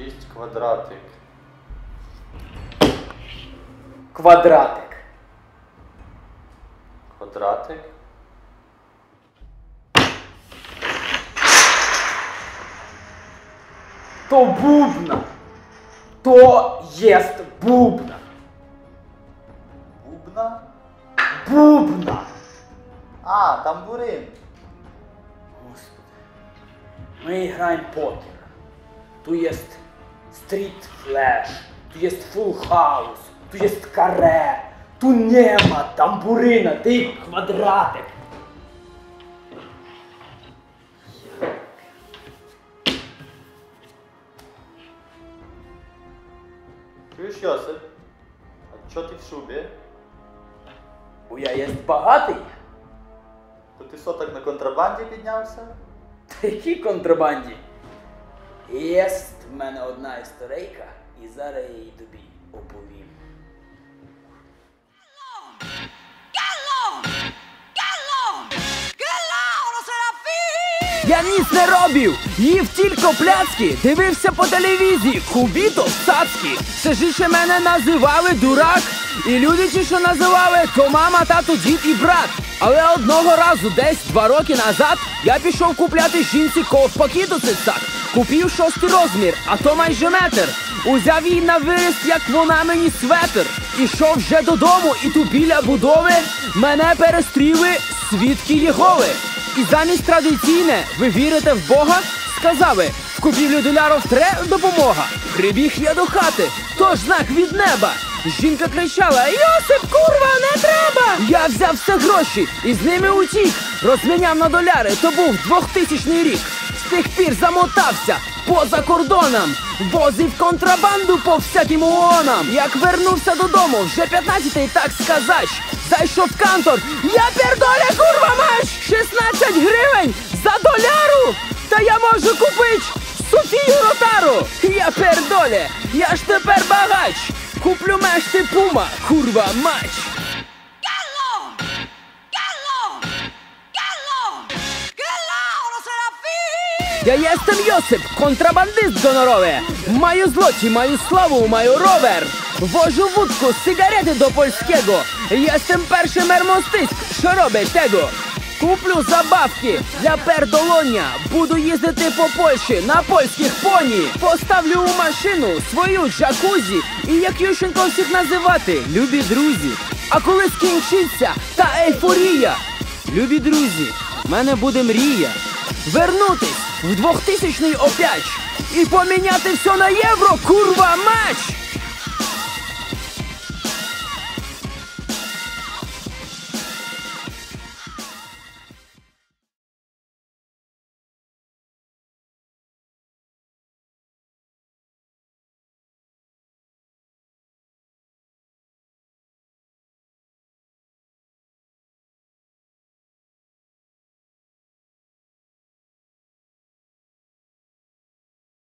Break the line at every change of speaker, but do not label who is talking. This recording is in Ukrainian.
6 квадратик.
Квадратик.
Квадратик.
То бубна. То єст бубна.
Бубна.
Бубна.
А, тамбурин.
Господи. Ми граємо покер. Tu jest street flash, tu jest full house, tu jest каре, tu nie ma tamburyna, ty квадратик.
Чуєш, Йосип? А чо ти в шубі?
Бо я єсть багатий.
То ти соток на контрабанді піднявся?
Та якій контрабанді? Єсть в мене одна історейка, і зараз я її тобі оповім.
Я ніс не робив, їв тільки пляцки, дивився по телевізії, кубіто, цацки. Все жище мене називали дурак, і люди що називали, то мама, тато, дід і брат. Але одного разу, десь два роки назад, я пішов купляти жінці ковпаки до цицак. Купив шостий розмір, а то майже метр. Узяв її на виріст, як вона мені светр. Ішов вже додому, і тут біля будови мене перестріли свідки Єгови. І замість традиційне, ви вірите в Бога? Сказали, в купівлю долярів тре допомога. Прибіг я до хати, тож знак від неба. Жінка кричала: Йосип, курва, не треба! Я взяв все гроші і з ними утік. Розміняв на доляри, то був 2000 рік. Тих пір замотався поза кордоном, возив контрабанду по всяким ООНам. Як вернувся додому, вже 15-й, так сказать, зайшов в кантор. Я пердоля, курва маш! 16 гривень за доляру! Та я можу купити Софію Ротару! Я пердоле, я ж тепер багач! Куплю мешти пума, курва мач! Я єстем Йосип, контрабандист гонорове. Маю злоті, маю славу, маю ровер. Вожу вудку, сигарети до польського. Єстем перший мермостиськ, що робить tego. Куплю забавки для пердолоня. Буду їздити по Польщі на польських поні. Поставлю у машину свою джакузі. І як Ющенко всіх називати, любі друзі. А коли скінчиться та ейфорія, любі друзі, в мене буде мрія вернутись в 2000 опять і поміняти все на євро, курва мач!